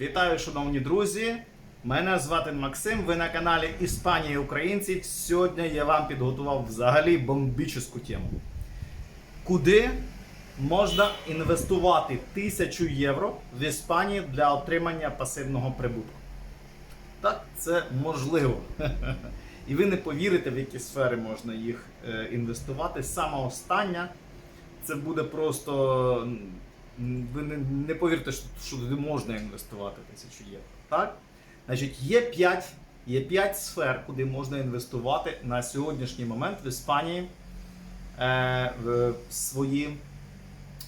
Вітаю, шановні друзі! Мене звати Максим. Ви на каналі Іспанія і Українці. Сьогодні я вам підготував взагалі бомбічну тему. Куди можна інвестувати тисячу євро в Іспанії для отримання пасивного прибутку? Так, це можливо. І ви не повірите, в які сфери можна їх е, інвестувати. Саме остання це буде просто. Ви не, не повірите, що, що туди можна інвестувати тисячу євро. Так? Значить, є 5, є 5 сфер, куди можна інвестувати на сьогоднішній момент в Іспанії е, в свої,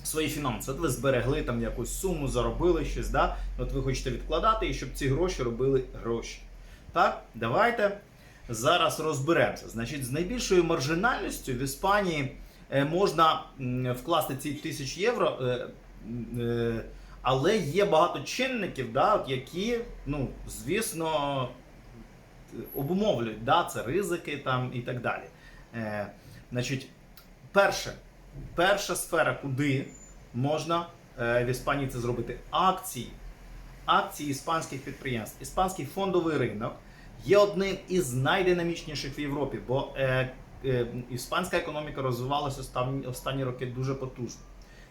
свої фінанси. От ви зберегли там якусь суму, заробили щось, да? от ви хочете відкладати, і щоб ці гроші робили гроші. Так, давайте зараз розберемося. Значить, з найбільшою маржинальністю в Іспанії е, можна вкласти ці тисячі євро. Е, але є багато чинників, да, які, ну, звісно, обумовлюють, да, це ризики там і так далі. Е, значить, перше, перша сфера, куди можна е, в Іспанії це зробити акції. Акції іспанських підприємств. Іспанський фондовий ринок є одним із найдинамічніших в Європі, бо е, е, іспанська економіка розвивалася останні, останні роки дуже потужно.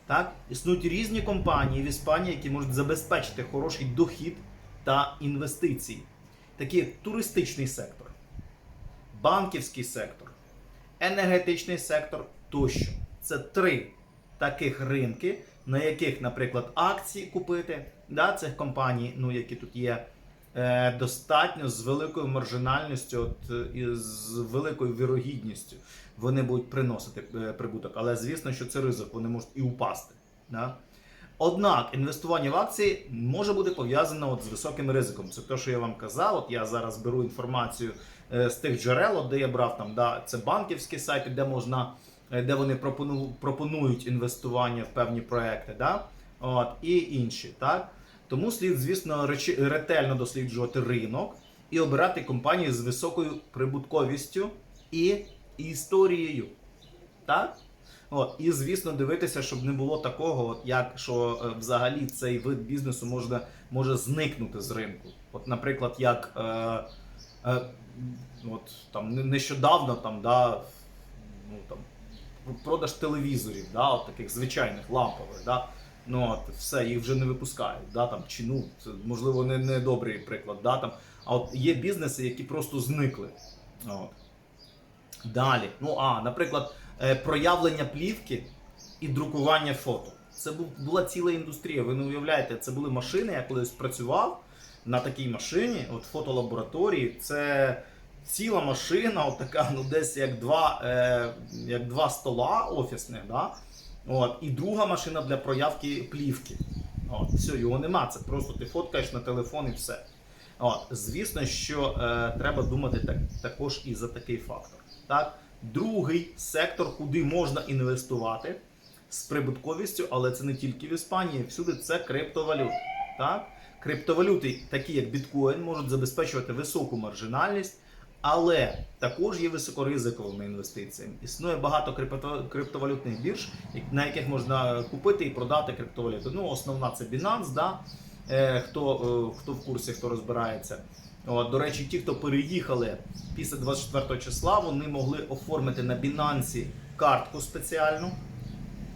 Так? Існують різні компанії в Іспанії, які можуть забезпечити хороший дохід та інвестиції, такі як туристичний сектор, банківський сектор, енергетичний сектор тощо. Це три таких ринки, на яких, наприклад, акції купити да, цих компаній, ну, які тут є, е, достатньо з великою маржинальністю, от, і з великою вірогідністю вони будуть приносити е, прибуток. Але звісно, що це ризик, вони можуть і упасти. Да? Однак інвестування в акції може бути пов'язано от з високим ризиком. Це те, що я вам казав. От я зараз беру інформацію е, з тих джерел, от де я брав там, да, це банківські сайти, де можна, е, де вони пропонують інвестування в певні проекти, да? от, і інші. Так? Тому слід, звісно, речі- ретельно досліджувати ринок і обирати компанії з високою прибутковістю і історією. Так? От, і звісно, дивитися, щоб не було такого, як що е, взагалі цей вид бізнесу можна, може зникнути з ринку. От, наприклад, як е, е, от, там, не- нещодавно там, да, ну, там, продаж телевізорів, да, от таких звичайних лампових. Да, ну, от, все, їх вже не випускають. Да, там, чи, ну, це, можливо, не, не добрий приклад. Да, там, а от є бізнеси, які просто зникли. От. Далі. Ну, а, наприклад, е, проявлення плівки і друкування фото. Це була ціла індустрія. Ви не уявляєте, це були машини. Я колись працював на такій машині, от фотолабораторії. Це ціла машина, от така, ну десь як два, е, як два стола офісних. Да? От, і друга машина для проявки плівки. От, все, його нема. Це просто ти фоткаєш на телефон і все. От, звісно, що е, треба думати так, також і за такий фактор. Так? Другий сектор, куди можна інвестувати з прибутковістю, але це не тільки в Іспанії, всюди це криптовалюти. Так? Криптовалюти, такі як біткоін, можуть забезпечувати високу маржинальність, але також є високоризиковими інвестиціями. Існує багато криптовалютних бірж, на яких можна купити і продати криптовалюти. Ну, основна це Binance, да? Е, хто, е, хто в курсі, хто розбирається. От, до речі, ті, хто переїхали після 24 числа, вони могли оформити на Binance картку спеціальну.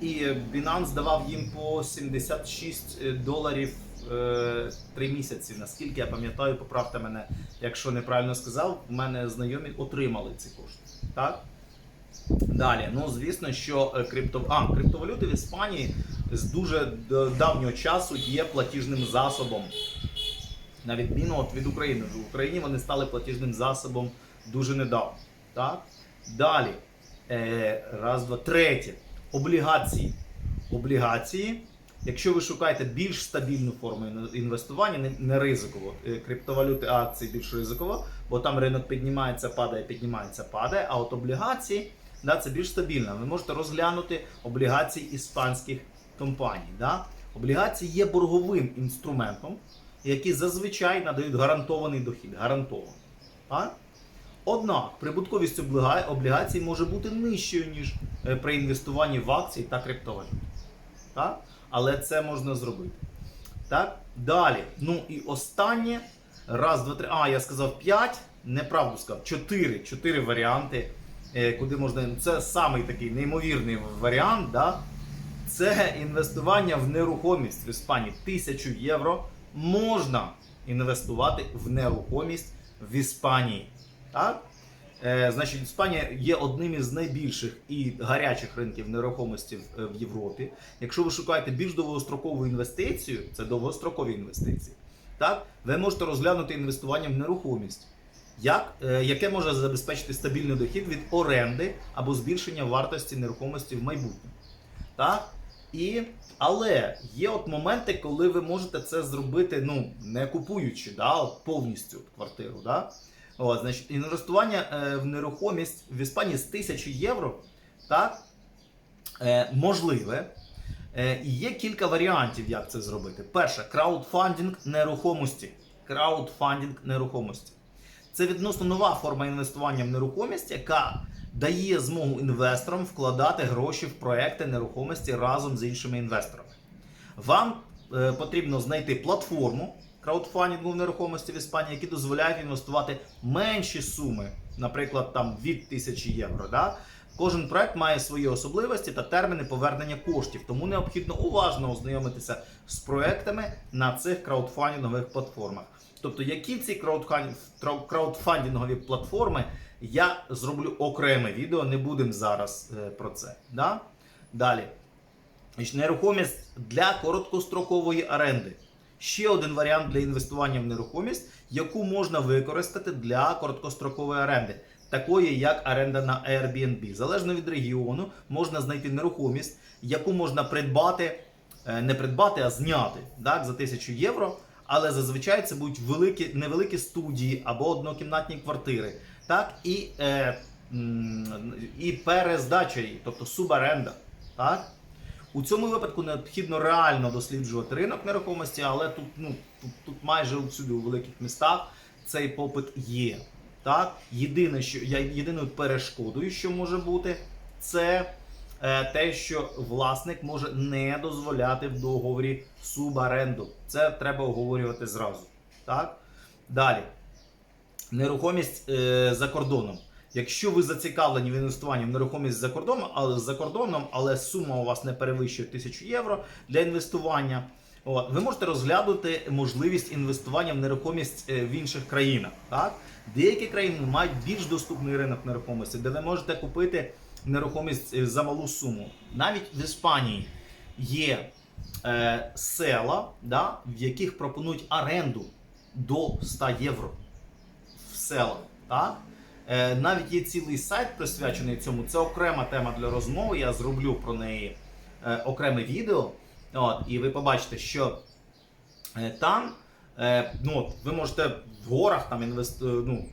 І Binance давав їм по 76 доларів е, 3 місяці. Наскільки я пам'ятаю, поправте мене, якщо неправильно сказав, в мене знайомі отримали ці кошти. Так? Далі, ну звісно, що е, крипто... а, криптовалюти в Іспанії з дуже давнього часу є платіжним засобом. На відміну от від України. В Україні вони стали платіжним засобом дуже недавно. Так? Далі. Е, раз, два, третє. Облігації. Облігації. Якщо ви шукаєте більш стабільну форму інвестування, не, не ризиково. Е, Криптовалюти, акції більш ризиково, бо там ринок піднімається, падає, піднімається, падає. А от облігації да, це більш стабільно. Ви можете розглянути облігації іспанських компаній. Да? Облігації є борговим інструментом, які зазвичай надають гарантований дохід. Гарантований. Так? Однак прибутковість обліга- облігацій може бути нижчою, ніж е, при інвестуванні в акції та криптовалюти. Так? Але це можна зробити. Так? Далі. Ну і останнє. Раз, два, три. А, я сказав 5. Неправду сказав. 4. 4 варіанти. е, Куди можна. Це самий такий неймовірний варіант. Да? Це інвестування в нерухомість в Іспанії. Тисячу євро можна інвестувати в нерухомість в Іспанії. Так? Е, значить, Іспанія є одним із найбільших і гарячих ринків нерухомості в, е, в Європі. Якщо ви шукаєте більш довгострокову інвестицію, це довгострокові інвестиції, так, ви можете розглянути інвестування в нерухомість, як, е, яке може забезпечити стабільний дохід від оренди або збільшення вартості нерухомості в майбутньому. Так? І, але є от моменти, коли ви можете це зробити, ну, не купуючи да, повністю квартиру. Да? От, значить, інвестування е, в нерухомість в Іспанії з 1000 євро так, е, можливе. Е, і є кілька варіантів, як це зробити. Перше, краудфандинг нерухомості. Краудфандинг нерухомості. Це відносно нова форма інвестування в нерухомість, яка дає змогу інвесторам вкладати гроші в проекти нерухомості разом з іншими інвесторами. Вам е, потрібно знайти платформу краудфандингу в нерухомості в Іспанії, які дозволяють інвестувати менші суми, наприклад, там від 1000 євро. Да? Кожен проект має свої особливості та терміни повернення коштів, тому необхідно уважно ознайомитися з проектами на цих краудфандингових платформах. Тобто, які ці краудфандингові платформи, я зроблю окреме відео, не будемо зараз е, про це. Да? Далі. Нерухомість для короткострокової оренди. Ще один варіант для інвестування в нерухомість, яку можна використати для короткострокової оренди, такої як оренда на Airbnb. Залежно від регіону, можна знайти нерухомість, яку можна придбати, е, не придбати, а зняти так, за 1000 євро. Але зазвичай це будуть великі, невеликі студії або однокімнатні квартири. Так, і, е, і перездача її, тобто субаренда. Так? У цьому випадку необхідно реально досліджувати ринок нерухомості, але тут, ну, тут, тут майже всюди у великих містах цей попит є. Так? Єдине, що єдиною перешкодою, що може бути, це е, те, що власник може не дозволяти в договорі субаренду. Це треба оговорювати зразу. Так? Далі. Нерухомість е, за кордоном. Якщо ви зацікавлені в інвестуванні в нерухомість за кордоном, але за кордоном, але сума у вас не перевищує 1000 євро для інвестування, от, ви можете розглянути можливість інвестування в нерухомість е, в інших країнах. Так? Деякі країни мають більш доступний ринок нерухомості, де ви можете купити нерухомість е, за малу суму. Навіть в Іспанії є е, села, да, в яких пропонують оренду до 100 євро в селах. Так? Е, навіть є цілий сайт присвячений цьому. Це окрема тема для розмови. Я зроблю про неї е, окреме відео. От, і ви побачите, що е, там е, ну, ви можете в горах там інвест... е, ну,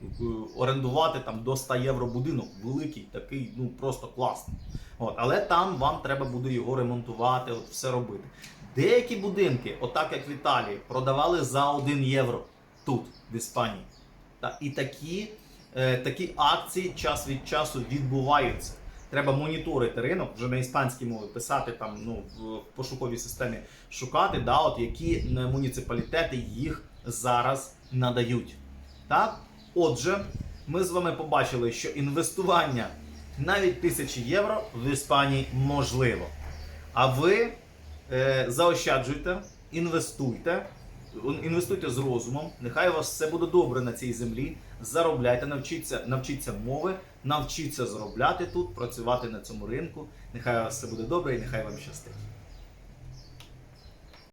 орендувати там, до 100 євро будинок. Великий, такий, ну просто класний. От, але там вам треба буде його ремонтувати, от, все робити. Деякі будинки, отак як в Італії, продавали за 1 євро тут, в Іспанії. І такі, такі акції час від часу відбуваються. Треба моніторити ринок, вже на іспанській мові писати там ну, в пошуковій системі шукати, да, от які е, муніципалітети їх зараз надають. Так? Отже, ми з вами побачили, що інвестування навіть тисячі євро в Іспанії можливо. А ви е, заощаджуйте, інвестуйте, інвестуйте з розумом. Нехай у вас все буде добре на цій землі. Заробляйте, навчіться, навчіться мови, навчіться заробляти тут, працювати на цьому ринку. Нехай у вас все буде добре і нехай вам щастить.